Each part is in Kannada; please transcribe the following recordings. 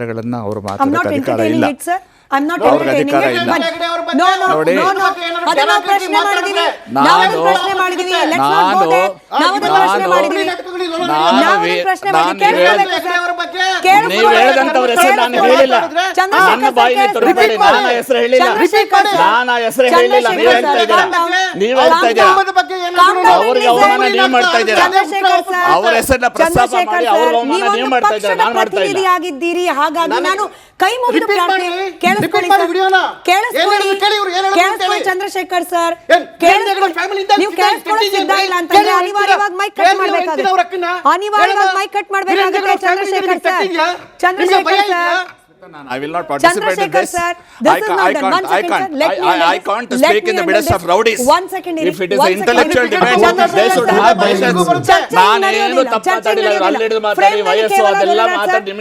ವಿಚಾರಗಳನ್ನ ಅವರು I'm not ಮಾತಾಡೋಕೆ ಅಧಿಕಾರ ಇಲ್ಲ. ನಾನು- ಅವ್ರ ಅವ್ರಿಗೆ ಅವಮಾನ ನೀವು ಮಾಡ್ತಾ ಇದ್ದೀರಾ? ಹೆಸರನ್ನ ಪ್ರಸ್ತಾಪ ಮಾಡಿ ಅವಮಾನ ನೀವು ಮಾಡ್ತಾ ಇದ್ದೀರಾ? ನಾನು ಮಾಡ್ತಾ ಪ್ರತಿನಿಧಿಯಾಗಿದ್ದೀರಿ ಹಾಗಾಗಿ ನಾನು ಕೈ ಮುಗಿದು. ಕೇಳಿಸ್ಕೊಳ್ಳಿ ಚಂದ್ರಶೇಖರ್ ಸರ್. ನೀವು ಕೇಳಿಸ್ಕೊಳ್ಳೋ ಸಿದ್ಧ ಇಲ್ಲ ಅಂತಂದ್ರೆ ಅನಿವಾರ್ಯವಾಗಿ ಮೈಕ್ ಕಟ್ ಮಾಡ್ಬೇಕಾಗುತ್ತೆ. ಅನಿವಾರ್ಯವಾಗಿ ಮೈಕ್ ಕಟ್ ಮಾಡ್ಬೇಕಾಗುತ್ತೆ Chandrashekhar sir. Chandrashekhar sir? I will not participate in this. sir, this I is ca- not I can't, One I can't, sir. Let I- me I- I can't Let speak me in the midst of rowdies. One second If it is an intellectual debate, they should have patience. ಚರ್ಚೆ ನಾನು ನಡೆಯೋದಿಲ್ಲ. ಏನು ತಪ್ಪು ಚರ್ಚೆ ಮಾತಾಡಿಲ್ಲ, ನಡೆಯೋದಿಲ್ಲ. ಅಲ್ಲಿ ಹಿಡಿದು ಮಾತಾಡಿ, ವಯಸ್ಸು ಅದೆಲ್ಲ ಮಾತಾಡಿ, you.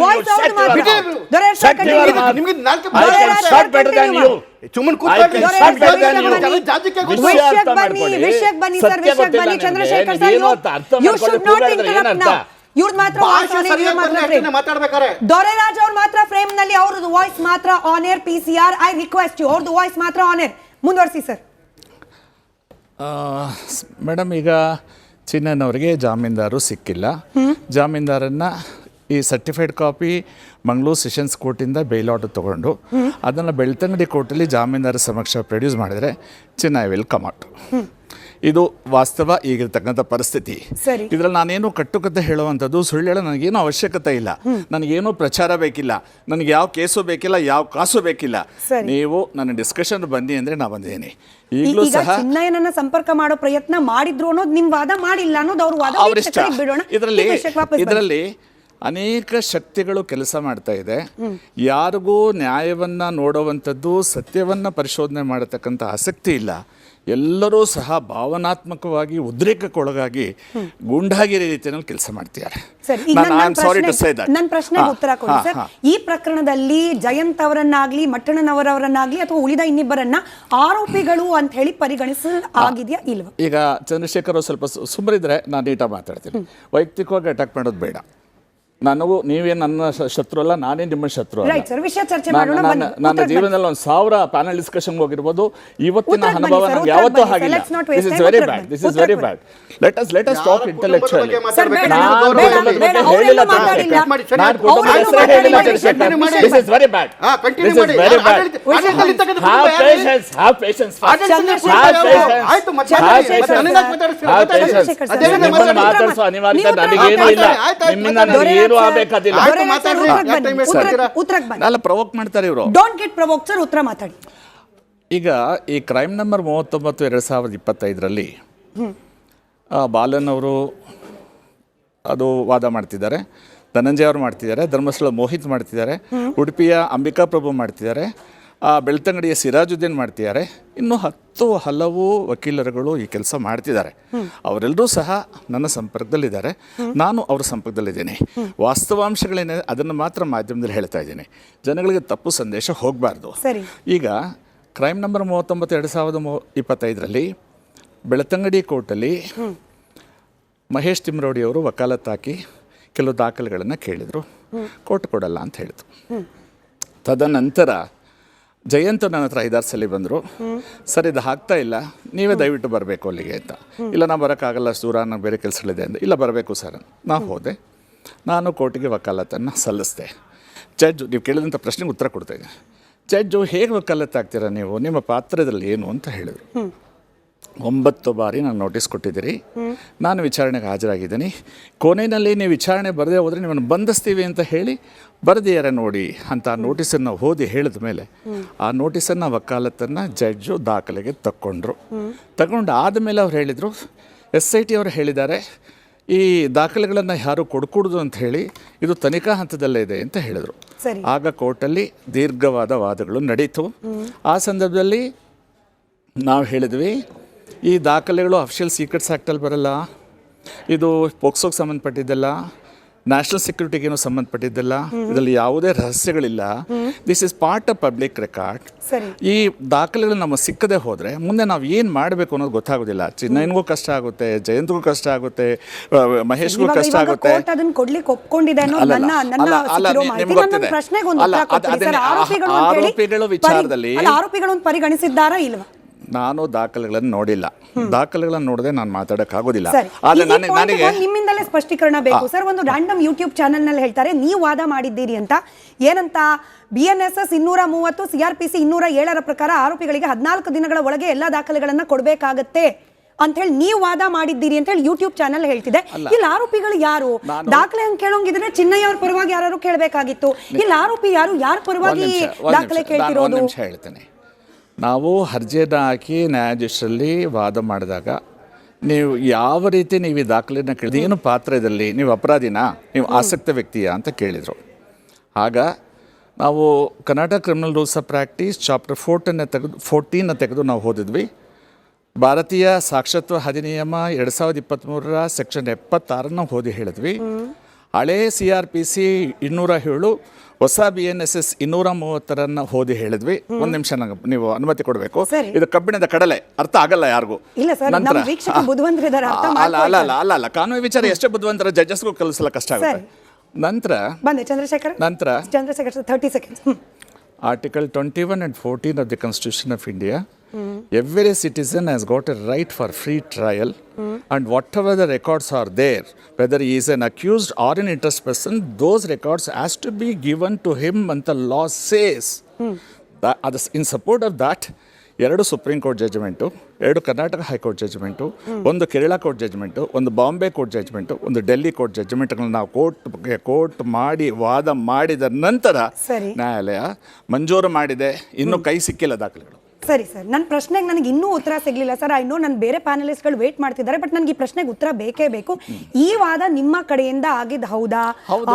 Mouth. ದೊರೆಯಲ್ಲ Shut sir, your continue. mouth. ನಿಮ್ಗೆ ನಾಲ್ಕು ವಿಷಯಕ್ಕೆ ಗೊತ್ತಿಲ್ಲ ಬನ್ನಿ ನಿಮ್ಗೆ. ಚಂದ್ರಶೇಖರ್ ಸರ್ ಇವ್ರದ್ ಮಾತ್ರ ದೊರೆ. ಮಾತಾಡ್ಬೇಕಾರೆ? ದೊರೆರಾಜ್ ಅವ್ರ ಮಾತ್ರ ಫ್ರೇಮ್ನಲ್ಲಿ ಅವ್ರದ್ದು ವಾಯ್ಸ್ ಮಾತ್ರ on air P C R I request you ಅವ್ರದ್ದು ವಾಯ್ಸ್ ಮಾತ್ರ ಆನ್ ಏರ್ ಮುಂದುವರಿಸಿ ಸರ್ ಮೇಡಮ್ ಈಗ ಚಿನ್ನನವರಿಗೆ ಜಾಮೀನ್ದಾರು ಸಿಕ್ಕಿಲ್ಲ. ಜಾಮೀನ್ದಾರನ್ನ ಈ ಸರ್ಟಿಫೈಡ್ ಕಾಪಿ ಮಂಗಳೂರು ಸೆಷನ್ಸ್ ಕೋರ್ಟಿಂದ ಬೇಲ್ ಆರ್ಡರ್ ತೊಗೊಂಡು ಅದನ್ನು ಬೆಳ್ತಂಗಡಿ ಕೋರ್ಟಲ್ಲಿ ಜಾಮೀನ್ದಾರ ಸಮಕ್ಷ ಪ್ರೊಡ್ಯೂಸ್ ಮಾಡಿದರೆ ಚಿನ್ನ ವಿಲ್ ಕಮ್ ಔಟ್ ಇದು ವಾಸ್ತವ ಈಗಿರ್ತಕ್ಕಂಥ ಪರಿಸ್ಥಿತಿ. ಇದ್ರಲ್ಲಿ ನಾನೇನು ಕಟ್ಟುಕತೆ ಹೇಳುವಂಥದ್ದು ಸುಳ್ಳು ಹೇಳೋ ನನಗೇನು ಅವಶ್ಯಕತೆ ಇಲ್ಲ. ನನಗೇನು ಪ್ರಚಾರ ಬೇಕಿಲ್ಲ. ನನಗೆ ಯಾವ ಕೇಸು ಬೇಕಿಲ್ಲ ಯಾವ ಕಾಸು ಬೇಕಿಲ್ಲ. ನೀವು ನನ್ನ ಡಿಸ್ಕಷನ್ ಬನ್ನಿ ಅಂದರೆ ನಾ ಬಂದಿದ್ದೀನಿ. ಈಗಲೂ ಸಹ ಚಿನ್ನಯ್ಯನನ್ನ ಸಂಪರ್ಕ ಮಾಡೋ ಪ್ರಯತ್ನ ಮಾಡಿದ್ರು ಅನ್ನೋದು ನಿಮ್ಮ ವಾದ ಮಾಡಿಲ್ಲ ಅನ್ನೋದು ಅವ್ರ ವಾದ. ಅವರಿಷ್ಟ. ಬಿಡೋಣ. ಇದರಲ್ಲಿ. ಇದರಲ್ಲಿ ಅನೇಕ ಶಕ್ತಿಗಳು ಕೆಲಸ ಮಾಡ್ತಾ ಇದೆ. ಯಾರಿಗೂ ನ್ಯಾಯವನ್ನ ನೋಡುವಂಥದ್ದು ಸತ್ಯವನ್ನ ಪರಿಶೋಧನೆ ಮಾಡತಕ್ಕಂಥ ಆಸಕ್ತಿ ಇಲ್ಲ. ಎಲ್ಲರೂ ಸಹ ಭಾವನಾತ್ಮಕವಾಗಿ ಉದ್ರೇಕಕ್ಕೊಳಗಾಗಿ ಗುಂಡಾಗಿರಿ ರೀತಿಯಲ್ಲಿ ಕೆಲಸ ಮಾಡ್ತಿದ್ದಾರೆ. ನನ್ನ ಪ್ರಶ್ನೆಗೆ ಉತ್ತರ ಕೊಡಿ ಸರ್. ಈ ಪ್ರಕರಣದಲ್ಲಿ ಜಯಂತ್ ಅವರನ್ನಾಗ್ಲಿ ಮಟ್ಟಣ್ಣನವರವರನ್ನಾಗ್ಲಿ ಅಥವಾ ಉಳಿದ ಇನ್ನಿಬ್ಬರನ್ನ ಆರೋಪಿಗಳು ಅಂತ ಹೇಳಿ ಪರಿಗಣಿಸ ಆಗಿದೆಯಾ ಇಲ್ವಾ? ಈಗ ಚಂದ್ರಶೇಖರ್ ಅವ್ರು ಸ್ವಲ್ಪ ಸು- ಸುಮ್ಮನಿದ್ರೆ ನಾನು ನೀಟಾಗಿ ಮಾತಾಡ್ತೀನಿ. ವೈಯಕ್ತಿಕವಾಗಿ ಅಟ್ಯಾಕ್ ಮಾಡೋದು ಬೇಡ. ನನಗೂ ನೀವೇ ನನ್ನ ಶತ್ರು ಅಲ್ಲ ನಾನೇ ನಿಮ್ಮ ಶತ್ರು ಅಲ್ಲ. Right, sir. ವಿಷಯ ಚರ್ಚೆ ನಾನು- ಮಾಡೋಣ. ನನ್ನ- ನನ್ನ ಜೀವನದಲ್ಲಿ ಒಂದು ಸಾವಿರ ಪ್ಯಾನಲ್ ಡಿಸ್ಕಷನ್ ಹೋಗಿರ್ಬೋದು ಇವತ್ತಿನ ಉತ್ತರಕ್ಕೆ ಅನುಭವ ಬನ್ನಿ, sir. ನನಗೆ ಉತ್ತರಕ್ಕೆ ಯಾವತ್ತೂ ಹಾಗಿಲ್ಲ. ಆಗಿಲ್ಲ Let's not this is time. Very ಉತ್ತರಕ್ಕೆ bad this is very bad let us let us talk intellectually sir, ಬೇಡ, ನಾನು ಬೇಡ, ಬೇಡ, ಮಾತಾಡಿಲ್ಲ. ಮಾಡಿ, ಸರಿ. ನಾನು ಕುಟುಂಬದ ಹೇಳಿಲ್ಲ ಕಂಟಿನ್ಯೂ ಮಾಡಿ. ಹಾ, continue ಆಡಳಿತ- ಪೇಷನ್ಸ್ ಹಾವ್ ಪೇಷನ್ಸ್ ಆಡಳಿತದಲ್ಲಿ Have ಕೂತ್ಕೊಳ್ಳಿ patience. ಆಯ್ತು ಮತ್ತೆ Have ಮಾತಾಡಿ. patience. ಮತ್ತೆ ನನಗೆ ಮಾತಾಡಿಸ್ತೀರಾ? Have ಮಾತಾಡಿ. patience. ಚಂದ್ರಶೇಖರ್ ಸರ್, ನಿಮ್ಮನ್ನ ಮಾತಾಡಿ. ಮಾತಾಡಿಸೋ ಅನಿವಾರ್ಯತೆ ನೀವು ಉತ್ತರ ನನಗೇನು ಇಲ್ಲ ಆಯ್ತು, ಆಯ್ತು, ನಿಮ್ಮಿಂದ ಮಾತಾಡಿ. ನನಗೆ ಏನು ಆಗಬೇಕಾದಿಲ್ಲ. ಮಾಡ್ತೀರಾ? ಉತ್ತರಕ್ಕೆ ಬನ್ನಿ ಎಲ್ಲ ಪ್ರವೋಕ್ ಮಾಡ್ತಾರೆ ಇವರು. ಡೋಂಟ್ ಗೆಟ್ ಪ್ರವೋಕ್ ಸರ್ ಉತ್ತರ ಮಾತಾಡಿ. ಈಗ ಈ ಕ್ರೈಮ್ ನಂಬರ್ ಮೂವತ್ತೊಂಬತ್ತು ಎರಡು ಸಾವಿರದ ಇಪ್ಪತ್ತೈದರಲ್ಲಿ ಬಾಲನ್ ಅವರು ಅದು ವಾದ ಮಾಡ್ತಿದ್ದಾರೆ ಧನಂಜಯ ಅವರು ಮಾಡ್ತಿದ್ದಾರೆ ಧರ್ಮಸ್ಥಳ ಮೋಹಿತ್ ಮಾಡ್ತಿದ್ದಾರೆ ಉಡುಪಿಯ ಅಂಬಿಕಾ ಪ್ರಭು ಮಾಡ್ತಿದ್ದಾರೆ ಆ, ಬೆಳ್ತಂಗಡಿಯ ಸಿರಾಜುದ್ದೀನ್ ಮಾಡ್ತಿದ್ದಾರೆ. ಇನ್ನು ಹತ್ತು ಹಲವು ವಕೀಲರುಗಳು ಈ ಕೆಲಸ ಮಾಡ್ತಿದ್ದಾರೆ. ಅವರೆಲ್ಲರೂ ಸಹ ನನ್ನ ಸಂಪರ್ಕದಲ್ಲಿದ್ದಾರೆ. ನಾನು ಅವರ ಸಂಪರ್ಕದಲ್ಲಿದ್ದೀನಿ. ವಾಸ್ತವಾಂಶಗಳೇನೆ ಅದನ್ನು ಮಾತ್ರ ಮಾಧ್ಯಮದಲ್ಲಿ ಹೇಳ್ತಾ ಇದ್ದೀನಿ. ಜನಗಳಿಗೆ ತಪ್ಪು ಸಂದೇಶ ಹೋಗಬಾರ್ದು. ಸರಿ. ಈಗ ಕ್ರೈಮ್ ನಂಬರ್ ಮೂವತ್ತೊಂಬತ್ತು ಎರಡು ಸಾವಿರದ ಮೂ ಇಪ್ಪತ್ತೈದರಲ್ಲಿ ಬೆಳತಂಗಡಿ ಕೋರ್ಟಲ್ಲಿ ಮಹೇಶ್ ತಿಮ್ರೋಡಿಯವರು ವಕಾಲತ್ ಹಾಕಿ ಕೆಲವು ದಾಖಲೆಗಳನ್ನು ಕೇಳಿದರು. ಕೋರ್ಟ್ ಕೊಡಲ್ಲ ಅಂತ ಹೇಳಿತು ತದನಂತರ ಜಯಂತ್ ನನ್ನ ಹತ್ರ ಐದಾರು ಸಲ ಬಂದರು. ಸರ್ ಇದು ಆಗ್ತಾ ಇಲ್ಲ. ನೀವೇ ದಯವಿಟ್ಟು ಬರಬೇಕು ಅಲ್ಲಿಗೆ ಅಂತ. ಇಲ್ಲ ನಾನು ಬರೋಕ್ಕಾಗಲ್ಲ ಅಷ್ಟು ದೂರ ನಾನು ಬೇರೆ ಕೆಲಸಗಳಿದೆ ಅಂತ. ಇಲ್ಲ ಬರಬೇಕು ಸರ್ ನಾನು ಹೋದೆ. ನಾನು ಕೋರ್ಟಿಗೆ ವಕಾಲತನ್ನು ಸಲ್ಲಿಸಿದೆ. ಜಡ್ಜು ನೀವು ಕೇಳಿದಂಥ ಪ್ರಶ್ನೆಗೆ ಉತ್ತರ ಕೊಡ್ತಾ ಇದ್ದೀನಿ. ಜಡ್ಜು ಹೇಗೆ ವಕಾಲತ್ತಾಗ್ತೀರಾ ನೀವು? ನಿಮ್ಮ ಪಾತ್ರದಲ್ಲಿ ಏನು ಅಂತ ಹೇಳಿದರು. ಒಂಬತ್ತು ಬಾರಿ ನಾನು ನೋಟಿಸ್ ಕೊಟ್ಟಿದ್ದೀರಿ. ನಾನು ವಿಚಾರಣೆಗೆ ಹಾಜರಾಗಿದ್ದೀನಿ. ಕೊನೆಯಲ್ಲಿ ನೀವು ವಿಚಾರಣೆ ಬರದೇ ಹೋದರೆ ನಿಮ್ಮನ್ನು ಬಂಧಿಸ್ತೀವಿ ಅಂತ ಹೇಳಿ ಬರೆದಿದ್ದಾರೆ ನೋಡಿ ಅಂತ ಆ ನೋಟಿಸನ್ನು ಓದಿ ಹೇಳಿದ ಮೇಲೆ ಆ ನೋಟಿಸನ್ನು ವಕಾಲತ್ತನ್ನು ಜಡ್ಜು ದಾಖಲೆಗೆ ತಕ್ಕೊಂಡ್ರು. ತಗೊಂಡು ಆದಮೇಲೆ ಅವ್ರು ಹೇಳಿದರು ಎಸ್ ಐ ಟಿ ಅವರು ಹೇಳಿದ್ದಾರೆ ಈ ದಾಖಲೆಗಳನ್ನು ಯಾರು ಕೊಡ್ಕೂಡ್ದು ಅಂತ ಹೇಳಿ ಇದು ತನಿಖಾ ಹಂತದಲ್ಲೇ ಇದೆ ಅಂತ ಹೇಳಿದರು. ಆಗ ಕೋರ್ಟಲ್ಲಿ ದೀರ್ಘವಾದ ವಾದಗಳು ನಡೀತು. ಆ ಸಂದರ್ಭದಲ್ಲಿ ನಾವು ಹೇಳಿದ್ವಿ ಈ ದಾಖಲೆಗಳು ಅಫಿಷಿಯಲ್ ಸೀಕ್ರೆಟ್ಸ್ ಆ್ಯಕ್ಟಲ್ಲಿ ಬರಲ್ಲ. ಇದು ಪೋಕ್ಸೋಗೆ ಸಂಬಂಧಪಟ್ಟಿದ್ದಲ್ಲ ನ್ಯಾಷನಲ್ ಸೆಕ್ಯೂರಿಟಿಗೇನು ಸಂಬಂಧಪಟ್ಟಿದ್ದಲ್ಲ ಇದರಲ್ಲಿ ಯಾವುದೇ ರಹಸ್ಯಗಳಿಲ್ಲ. This is part of public record ಈ ದಾಖಲೆಗಳು ನಮಗೆ ಸಿಕ್ಕದೆ ಹೋದರೆ ಮುಂದೆ ನಾವು ಏನು ಮಾಡಬೇಕು ಅನ್ನೋದು ಗೊತ್ತಾಗೋದಿಲ್ಲ. ಚಿನ್ನಯ್ಯನಿಗೂ ಕಷ್ಟ ಆಗುತ್ತೆ ಜಯಂತ್ಗೂ ಕಷ್ಟ ಆಗುತ್ತೆ ಮಹೇಶ್ಗೂ ಕಷ್ಟ ಆಗುತ್ತೆ. ಆರೋಪಿಗಳು ವಿಚಾರದಲ್ಲಿ- ಆರೋಪಿಗಳನ್ನು ಪರಿಗಣಿಸಿದ್ದಾರಾ ಇಲ್ವಾ? ನಾನು ದಾಖಲೆಗಳನ್ನು ನೋಡಿಲ್ಲ. ದಾಖಲೆಗಳನ್ನು ನೋಡದೆ ನಾನು ಮಾತಾಡೋಕ್ಕಾಗೋದಿಲ್ಲ. ಆಗೋದಿಲ್ಲ ಆದರೆ ನನಗೆ ನನಗೆ ನಿಮ್ಮಿಂದಲೇ ಸ್ಪಷ್ಟೀಕರಣ ಬೇಕು. ಸರ್ ಒಂದು ರ್ಯಾಂಡಮ್ ಯೂಟ್ಯೂಬ್ ಚಾನೆಲ್ನಲ್ಲಿ ಹೇಳ್ತಾರೆ ನೀವು ವಾದ ಮಾಡಿದ್ದೀರಿ ಅಂತ. ಏನಂತ? ಬಿ ಎನ್ ಎಸ್ ಎಸ್ ಇನ್ನೂರ ಮೂವತ್ತು ಸಿ ಆರ್ ಪಿ ಸಿ ಇನ್ನೂರ ಏಳರ ಪ್ರಕಾರ ಆರೋಪಿಗಳಿಗೆ ಹದಿನಾಲ್ಕು ದಿನಗಳ ಒಳಗೆ ಎಲ್ಲಾ ದಾಖಲೆಗಳನ್ನ ಕೊಡಬೇಕಾಗತ್ತೆ ಅಂತ ಹೇಳಿ ನೀವು ವಾದ ಮಾಡಿದ್ದೀರಿ ಅಂತ ಹೇಳಿ ಯೂಟ್ಯೂಬ್ ಚಾನೆಲ್ ಹೇಳ್ತಿದೆ. ಇಲ್ಲಿ ಆರೋಪಿಗಳು ಯಾರು? ದಾಖಲೆ ಹಂಗೆ ಕೇಳೋಂಗಿದ್ರೆ ಚಿನ್ನಯ್ಯ ಅವ್ರ ಪರವಾಗಿ ಯಾರು ಕೇಳಬೇಕಾಗಿತ್ತು. ಇಲ್ಲಿ ಆರೋಪಿ ಯಾರು? ಯಾರ ಪರವಾಗಿ ದಾಖಲೆ ಕೇಳ್ತಿರೋದು? ಹೇಳ್ತೇನೆ. ನಾವು ಅರ್ಜಿಯನ್ನು ಹಾಕಿ ನ್ಯಾಯಾಧೀಶರಲ್ಲಿ ವಾದ ಮಾಡಿದಾಗ ನೀವು ಯಾವ ರೀತಿ ನೀವು ಈ ದಾಖಲೆಯನ್ನು ಕೇಳಿದ ಏನು ಪಾತ್ರದಲ್ಲಿ ನೀವು ಅಪರಾಧಿನಾ? ನೀವು ಆಸಕ್ತ ವ್ಯಕ್ತಿಯಾ ಅಂತ ಕೇಳಿದರು. ಆಗ ನಾವು Karnataka criminal rules of practice chapter ಫೋರ್ಟನ್ನ ತೆಗೆದು ಫೋರ್ಟೀನ ತೆಗೆದು ನಾವು ಓದಿದ್ವಿ. ಭಾರತೀಯ ಸಾಕ್ಷರತ್ವ ಅಧಿನಿಯಮ ಎರಡು ಸಾವಿರದ ಇಪ್ಪತ್ತ್ಮೂರರ ಸೆಕ್ಷನ್ ಎಪ್ಪತ್ತಾರನ್ನು ಓದಿ ಹೇಳಿದ್ವಿ. ಹಳೆ ಸಿ ಆರ್ ಪಿ ಸಿ ಇನ್ನೂರ ಏಳು ಹೊಸ ಬಿ ಎನ್ ಎಸ್ ಎಸ್ ಇನ್ನೂರ ಮೂವತ್ತರನ್ನ ಓದಿ ಹೇಳಿದ್ವಿ. ಒಂದು ನಿಮಿಷ ನಂಗೆ ನೀವು ಅನುಮತಿ ಕೊಡಬೇಕು. ಇದು ಕಬ್ಬಿಣದ ಕಡಲೆ ಅರ್ಥ ಆಗಲ್ಲ ಯಾರಿಗೂ. ಅಲ್ಲ ಅಲ್ಲ ಅಲ್ಲ ಅಲ್ಲ ಕಾನೂನು ವಿಚಾರ ಎಷ್ಟೇ ಬುದ್ಧಿವಂತರ ಜಡ್ಜಸ್ಗೂ ಕಲಿಸಲು ಕಷ್ಟ ಆಗುತ್ತೆ. ನಂತರ ಬಂದೆ ಚಂದ್ರಶೇಖರ್. ನಂತರ Chandrashekhar thirty seconds Article 21 and 14 of the Constitution of India, every citizen has got a right for free trial, and whatever the records are there, whether he is an accused or an interest person, those records has to be given to him and the law says. That, ಅದು- in support of that, ಎರಡು ಸುಪ್ರೀಂ ಕೋರ್ಟ್ ಜಜ್ಮೆಂಟು ಎರಡು ಕರ್ನಾಟಕ ಹೈಕೋರ್ಟ್ ಜಜ್ಮೆಂಟು ಒಂದು ಕೇರಳ ಕೋರ್ಟ್ ಜಜ್ಮೆಂಟು ಒಂದು ಬಾಂಬೆ ಕೋರ್ಟ್ ಜಜ್ಮೆಂಟು ಒಂದು ಡೆಲ್ಲಿ ಕೋರ್ಟ್ ಜಜ್ಮೆಂಟ್ಗಳನ್ನ ನಾವು ಕೋರ್ಟ್ ಕೋರ್ಟ್ ಮಾಡಿ ವಾದ ಮಾಡಿದ ನಂತರ. ನ್ಯಾಯಾಲಯ ಮಂಜೂರು ಮಾಡಿದೆ ಇನ್ನೂ ಕೈ ಸಿಕ್ಕಿಲ್ಲ ದಾಖಲೆಗಳು ಸರಿ ಸರ್. ನನ್ನ ಪ್ರಶ್ನೆಗೆ ನನಗೆ ಇನ್ನೂ ಉತ್ತರ ಸಿಗ್ಲಿಲ್ಲ. ಸರ್ ಐ ನೋ ನನ್ನ ಬೇರೆ ಪ್ಯಾನಲಿಸ್ಟ್ಗಳು ವೇಟ್ ಮಾಡ್ತಿದ್ದಾರೆ ಬಟ್ ನನಗೆ ಈ ಪ್ರಶ್ನೆಗೆ ಉತ್ತರ ಬೇಕೇ ಬೇಕು. ಈ ವಾದ ನಿಮ್ಮ ಕಡೆಯಿಂದ ಆಗಿದ್ದು ಹೌದಾ?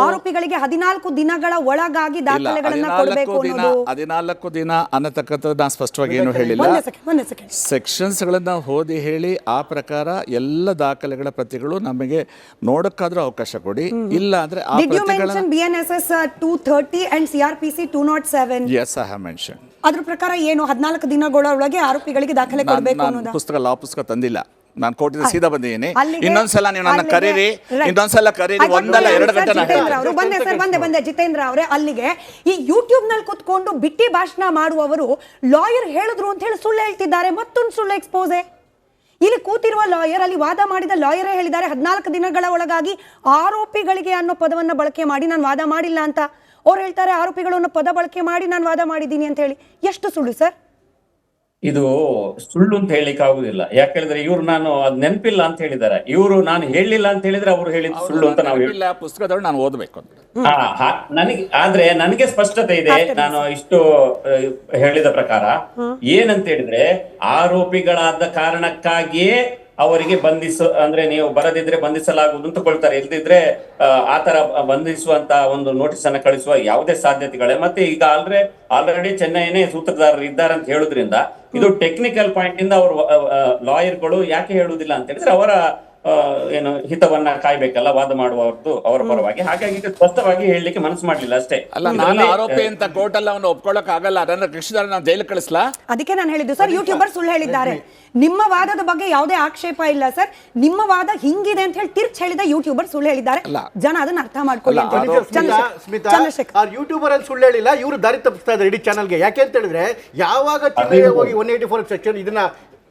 ಆರೋಪಿಗಳಿಗೆ ಹದಿನಾಲ್ಕು ದಿನಗಳ ಒಳಗಾಗಿ ದಾಖಲೆಗಳನ್ನ ಕೊಡಬೇಕು ದಿನ ಅನ್ನೋದು. ಹದಿನಾಲ್ಕು ದಿನ ಅನ್ನತಕ್ಕಂಥದ್ದು ನಾನು ಸ್ಪಷ್ಟವಾಗಿ ಏನು ಹೇಳಿಲ್ಲ. ಒಂದೇ ಸೆಕೆಂಡ್ ಒಂದೇ ಸೆಕೆಂಡ್ ಸೆಕ್ಷನ್ಸ್ಗಳನ್ನು ಓದಿ ಹೇಳಿ ಆ ಪ್ರಕಾರ ಎಲ್ಲ ದಾಖಲೆಗಳ ಪ್ರತಿಗಳು ನಮಗೆ ನೋಡಕ್ಕಾದ್ರೂ ಅವಕಾಶ ಕೊಡಿ. ಇಲ್ಲ ಅಂದ್ರೆ ಆ did you mention B N S S two thirty and C R P C two not seven yes I have mention ಅದ್ರ ಪ್ರಕಾರ ಏನು? ಹದಿನಾಲ್ಕು ದಿನಗಳ ಒಳಗೆ ಆರೋಪಿಗಳಿಗೆ ದಾಖಲೆ ಕೊಡಬೇಕು ಅನ್ನೋದು? ಪುಸ್ತಕ ಲಾ ಪುಸ್ತಕ ತಂದಿಲ್ಲ. ನಾನು ಕೋರ್ಟಿಂದ ಸೀದಾ ಬಂದಿದ್ದೀನಿ. ಇನ್ನೊಂದ್ಸಲ ನೀವು ನನ್ನ ಕರೀರಿ. ಇನ್ನೊಂದ್ಸಲ ಕರೀರಿ. ಒಂದಲ್ಲ ಎರಡು ಗಂಟೆ ಅವರು ಬಂದೆ ಸರ್ ಬಂದೆ ಬಂದೆ ಜಿತೇಂದ್ರ ಅವರೇ ಅಲ್ಲಿಗೆ ಈ ಯೂಟ್ಯೂಬ್ನಲ್ಲಿ ಕುತ್ಕೊಂಡು ಬಿಟ್ಟಿ ಭಾಷಣ ಮಾಡುವವರು ಲಾಯರ್ ಹೇಳಿದ್ರು ಅಂತ ಹೇಳಿ ಸುಳ್ಳು ಹೇಳ್ತಿದ್ದಾರೆ. ಮತ್ತೊಂದು ಸುಳ್ಳು ಎಕ್ಸ್ಪೋಸೆ ಇಲ್ಲಿ ಕೂತಿರುವ ಲಾಯರ್ ಅಲ್ಲಿ ವಾದ ಮಾಡಿದ ಲಾಯರೇ ಹೇಳಿದ್ದಾರೆ. ಹದಿನಾಲ್ಕು ದಿನಗಳ ಒಳಗಾಗಿ ಆರೋಪಿಗಳಿಗೆ ಅನ್ನೋ ಪದವನ್ನ ಬಳಕೆ ಮಾಡಿ ನಾನು ವಾದ ಮಾಡಿಲ್ಲ ಅಂತ. ಅವ್ರು ಹೇಳ್ತಾರೆ ಆರೋಪಿಗಳು ಅನ್ನೋ ಪದ ಬಳಕೆ ಮಾಡಿ ನಾನು ವಾದ ಮಾಡಿದ್ದೀನಿ ಅಂತ ಹೇಳಿ. ಎಷ್ಟು ಸುಳ್ಳು ಸರ್? ಇದು ಸುಳ್ಳು ಅಂತ ಹೇಳಿಕ್ ಆಗುದಿಲ್ಲ. ಯಾಕೇಳಿದ್ರೆ ಇವ್ರು ನಾನು ಅದ್ ನೆನಪಿಲ್ಲ ಅಂತ ಹೇಳಿದಾರೆ. ಇವರು ನಾನು ಹೇಳಿಲ್ಲ ಅಂತ ಹೇಳಿದ್ರೆ ಅವ್ರು ಹೇಳಿದ್ ಸುಳ್ಳು ಅಂತ ನಾವು ಹೇಳ್- ಇಲ್ಲ ಪುಸ್ತಕದೊಳಗೆ ನಾನು ಓದಬೇಕು ಅಂತ. ನನಗೆ ಆದ್ರೆ ನನಗೆ ಸ್ಪಷ್ಟತೆ ಇದೆ. ನಾನು ಇಷ್ಟು ಹೇಳಿದ ಪ್ರಕಾರ ಏನಂತ ಹೇಳಿದ್ರೆ ಆರೋಪಿಗಳಾದ ಕಾರಣಕ್ಕಾಗಿಯೇ ಅವರಿಗೆ ಬಂಧಿಸ ಅಂದ್ರೆ ನೀವು ಬರದಿದ್ರೆ ಬಂಧಿಸಲಾಗುವುದು ಅಂತ ಕೊಳ್ತಾರೆ ಇಲ್ದಿದ್ರೆ ಆ, ಆತರ ಬಂಧಿಸುವಂತ ಒಂದು ನೋಟಿಸ್ ಅನ್ನ ಕಳಿಸುವ ಯಾವುದೇ ಸಾಧ್ಯತೆಗಳೇ. ಮತ್ತೆ ಈಗ ಆಲ್ರೆ ಆಲ್ರೆಡಿ ಚೆನ್ನೈನೇ ಸೂತ್ರಧಾರರು ಇದ್ದಾರೆ ಅಂತ ಹೇಳುದ್ರಿಂದ ಇದು ಟೆಕ್ನಿಕಲ್ ಪಾಯಿಂಟ್ ಇಂದ ಅವರು ಲಾಯರ್ಗಳು ಯಾಕೆ ಹೇಳುವುದಿಲ್ಲ ಅಂತ ಹೇಳಿದ್ರೆ ಅವರ ಏನು ಹಿತವನ್ನ ಕಾಯ್ಬೇಕಲ್ಲ ವಾದ ಮಾಡುವವರದ್ದು ಅವರ ಪರವಾಗಿ. ಹಾಗಾಗಿ ಇದು ಸ್ಪಷ್ಟವಾಗಿ ಹೇಳಲಿಕ್ಕೆ ಮನಸ್ಸು ಮಾಡ್ಲಿಲ್ಲ ಅಷ್ಟೇ. ಅಲ್ಲ ನಾನು ಆರೋಪಿ ಅಂತ ಕೋರ್ಟ್ ಅಲ್ಲ ಅವನು ಒಪ್ಕೊಳ್ಳಕ್ ಆಗಲ್ಲ. ನನ್ನ ಕೃಷ್ಣದಾರ ನಾನು ಜೈಲು ಕಳಿಸ್ಲಾ? ಅದಕ್ಕೆ ನಾನು ಹೇಳಿದ್ದು ಸರ್ ಯೂಟ್ಯೂಬರ್ ಸುಳ್ಳು ಹೇಳಿದ್ದಾರೆ. ನಿಮ್ಮ ವಾದದ ಬಗ್ಗೆ ಯಾವುದೇ ಆಕ್ಷೇಪ ಇಲ್ಲ ಸರ್. ನಿಮ್ಮ ವಾದ ಹಿಂಗಿದೆ ಅಂತ ಹೇಳಿ ತಿರ್ಚ್ ಹೇಳಿದ ಯೂಟ್ಯೂಬರ್ ಸುಳ್ಳು ಹೇಳಿದ್ದಾರೆ. ಜನ ಅದನ್ನ ಅರ್ಥ ಮಾಡ್ಕೊಳ್ಳಿ ಅಂತ ಹೇಳಿ. ಚಂದ್ರಶೇಖರ್ ಚಂದ್ರಶೇಖರ್. ಯೂಟ್ಯೂಬರ್ ಅಲ್ಲಿ ಸುಳ್ಳು ಹೇಳಿಲ್ಲ ಇವರು ದಾರಿ ತಪ್ಪಿಸ್ತಾ ಇದ್ದಾರೆ ಇಡೀ ಚಾನಲ್ಗೆ ಯಾಕೆ ಅಂತ ಹೇಳಿದ್ರೆ ಯಾವಾಗ ಚಿನ್ನಯ್ಯ ಹೋಗಿ ಒನ್ ಏಯ್ಟಿ ಫೋರ್ ಸೆಕ್ಷನ್ ಇದನ್ನ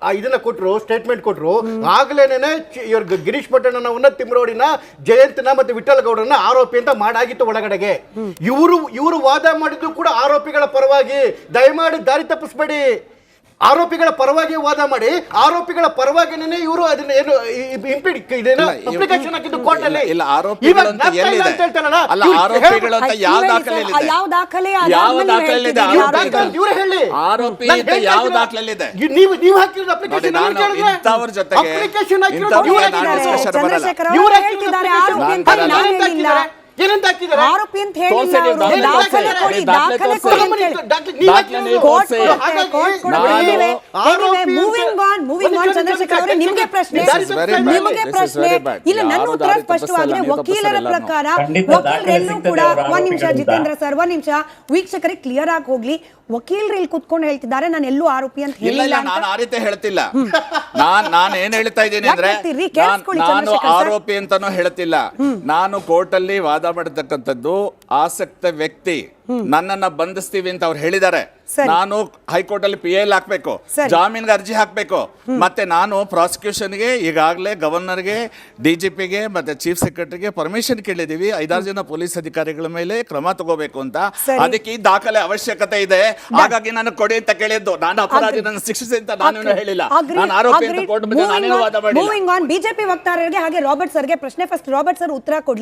ಆ ಇದನ್ನ ಕೊಟ್ರು ಸ್ಟೇಟ್ಮೆಂಟ್ ಕೊಟ್ರು ಆಗ್ಲೇನೆ ಇವ್ರ ಗಿರೀಶ್ ಪಟ್ಟಣ್ಣನವನ್ನ ತಿಮ್ರೋಡಿನ, ಜಯಂತನ ಮತ್ತೆ ವಿಠಲ್ ಗೌಡರನ್ನ ಆರೋಪಿ ಅಂತ ಮಾಡಾಗಿತ್ತು ಒಳಗಡೆಗೆ. ಇವರು ಇವರು ವಾದ ಮಾಡಿದ್ರು ಕೂಡ ಆರೋಪಿಗಳ ಪರವಾಗಿ. ದಯಮಾಡಿ ದಾರಿ ತಪ್ಪಿಸ್ಬೇಡಿ. ಆರೋಪಿಗಳ ಪರವಾಗಿ ವಾದ ಮಾಡಿ ಆರೋಪಿಗಳ ಪರವಾಗಿನೇ ಇವರು ಅದನ್ನ ಏನು ಇಂಪಿಡ್ ಇದೇನೋ ಅಪ್ಲಿಕೇಶನ್ ಹಾಕಿದ್ದು ಕೋರ್ಟ್ ಅಲ್ಲಿ. ಇಲ್ಲ, ಆರೋಪಿಗಳು ಅಂತ ಎಲ್ಲಿದೆ? ಅಲ್ಲ, ಆರೋಪಿಗಳು ಅಂತ ಯಾವ ದಾಖಲೆ ಯಾವ? ಇವ್ರು ಹೇಳಿ. ಆರೋಪಿ ಅಂತ ಯಾವ? ನೀವು ನೀವು ಹಾಕಿರೋದು ಅಪ್ಲಿಕೇಶನ್ ನಾನು ಇಂಥವ್ರ ಜೊತೆಗೆ ಅಪ್ಲಿಕೇಶನ್ ಹಾಕಿರೋ ಇವ್ರು ಹಾಕಿದ್ದಾರೆ. ಆರೋಪಿ ಅಂತ ನಾನು ನಾನು ಹೇಳಿಲ್ಲ ಏನಂತ ಹಾಕಿದ್ದಾರೆ ಆರೋಪಿ ಅಂತ ಹೇಳಿಲ್ಲ ತೋರ್ಸಿ ನೀವು ದಾಖಲೆ ದಾಖಲೆ ಕೊಡಿ ದಾಖಲೆ ದಾಖಲೆ ಕೊಡಿ ಅಂತ ಹೇಳಿ. ದಾಖಲೆ ನೀವು ದಾಖಲೆ ನೀವು ಕೋರ್ಟ್ ತೋರ್ಸಿ. ಕೊಡುತ್ತೆ, ಹಾಗಾಗಿ ಕೋರ್ಟ್ ಕೊಡುತ್ತೆ. ನಾನು- Anyway, ಆರೋಪಿ anyway, ಅಂತ- on, moving on, ಒಂದು ಚಂದ್ರಶೇಖರ್ ಅವರೇ, ನಿಮಿಷ, ನಿಮ್ಗೆ ಪ್ರಶ್ನೆ This is very bad. ನಿಮಗೆ This is ಪ್ರಶ್ನೆ very bad. ಇಲ್ಲ ನನ್ನ ಯಾರು ಉತ್ತರ ದಾರಿ ಸ್ಪಷ್ಟವಾಗಿದೆ ತಪ್ಪಿಸಲ್ಲ, ವಕೀಲರ ಪ್ರಕಾರ ಖಂಡಿತ ವಕೀಲರೆಲ್ಲೂ ಸಿಗ್ತದೆ ಕೂಡ ಅವರ ಒಂದ್ ನಿಮಿಷ ಆರೋಪಿಗಳಿಂದ. ಜಿತೇಂದ್ರ ಸರ್ ಒಂದ್ ನಿಮಿಷ ವೀಕ್ಷಕರಿಗೆ ಕ್ಲಿಯರ್ ಆಗಿ ಹೋಗ್ಲಿ ವಕೀಲರು ಇಲ್ಲಿ ಕುತ್ಕೊಂಡು ಹೇಳ್ತಿದ್ದಾರೆ ನಾನು ಎಲ್ಲೂ ಆರೋಪಿ ಅಂತ ಇಲ್ಲ ಹೇಳಿಲ್ಲ ಇಲ್ಲ ಅಂತ. ನಾನು ಆ ರೀತಿ ಹೇಳ್ತಿಲ್ಲ ನಾನ್ ನಾನು ಏನ್ ಹೇಳ್ತಾ ಇದ್ದೀನಿ ಯಾಕೆ ಅಂದ್ರೆ ಹೇಳ್ತೀರಿ? ನಾನ್- ಕೇಳಿಸ್ಕೊಳ್ಳಿ ನಾನು ಚಂದ್ರಶೇಖರ್ ಸರ್. ಆರೋಪಿ ಅಂತಾನು ಹೇಳ್ತಿಲ್ಲ ನಾನು ಕೋರ್ಟ್ ಅಲ್ಲಿ ವಾದ ಮಾಡತಕ್ಕಂಥದ್ದು ಆಸಕ್ತ ವ್ಯಕ್ತಿ. ನನ್ನನ್ನ ಬಂಧಿಸ್ತೀವಿ ಅಂತ ಅವ್ರು ಹೇಳಿದ್ದಾರೆ. ನಾನು ಹೈಕೋರ್ಟ್ ಅಲ್ಲಿ ಪಿ ಎಲ್ ಹಾಕ್ಬೇಕು. ಜಾಮೀನ್ಗೆ ಅರ್ಜಿ ಹಾಕ್ಬೇಕು. ಮತ್ತೆ ನಾನು ಪ್ರಾಸಿಕ್ಯೂಷನ್ಗೆ ಈಗಾಗಲೇ ಗವರ್ನರ್ಗೆ ಡಿ ಜಿ ಪಿಗೆ ಮತ್ತೆ ಚೀಫ್ ಸೆಕ್ರೆಟರಿಗೆ ಪರ್ಮಿಷನ್ ಕೇಳಿದೀವಿ ಐದಾರು ಜನ ಪೊಲೀಸ್ ಅಧಿಕಾರಿಗಳ ಮೇಲೆ ಕ್ರಮ ತಗೋಬೇಕು ಅಂತ. ಅದಕ್ಕೆ ಈ ದಾಖಲೆ ಅವಶ್ಯಕತೆ ಇದೆ. ಹಾಗಾಗಿ ನಾನು ಕೊಡಿ ಅಂತ ಕೇಳಿದ್ದು. ನಾನು ಅಪರಾಧಿ. ನನ್ನ ಶಿಕ್ಷಿಸಿ ಅಂತ ನಾನು ಹೇಳಿಲ್ಲ. ನಾನು ಆರೋಪಿ ಅಂತ ಕೋರ್ಟ್ ಮುಂದೆ ನಾನೇನು ವಾದ ಮಾಡಿ ಬಿಜೆಪಿ ವಕ್ತಾರರಿಗೆ ಹಾಗೆ ರಾಬರ್ಟ್ ಸರ್ಗೆ ಪ್ರಶ್ನೆ ಫಸ್ಟ್ ರಾಬರ್ಟ್ ಸರ್ ಉತ್ತರ ಕೊಡ್ಲಿ.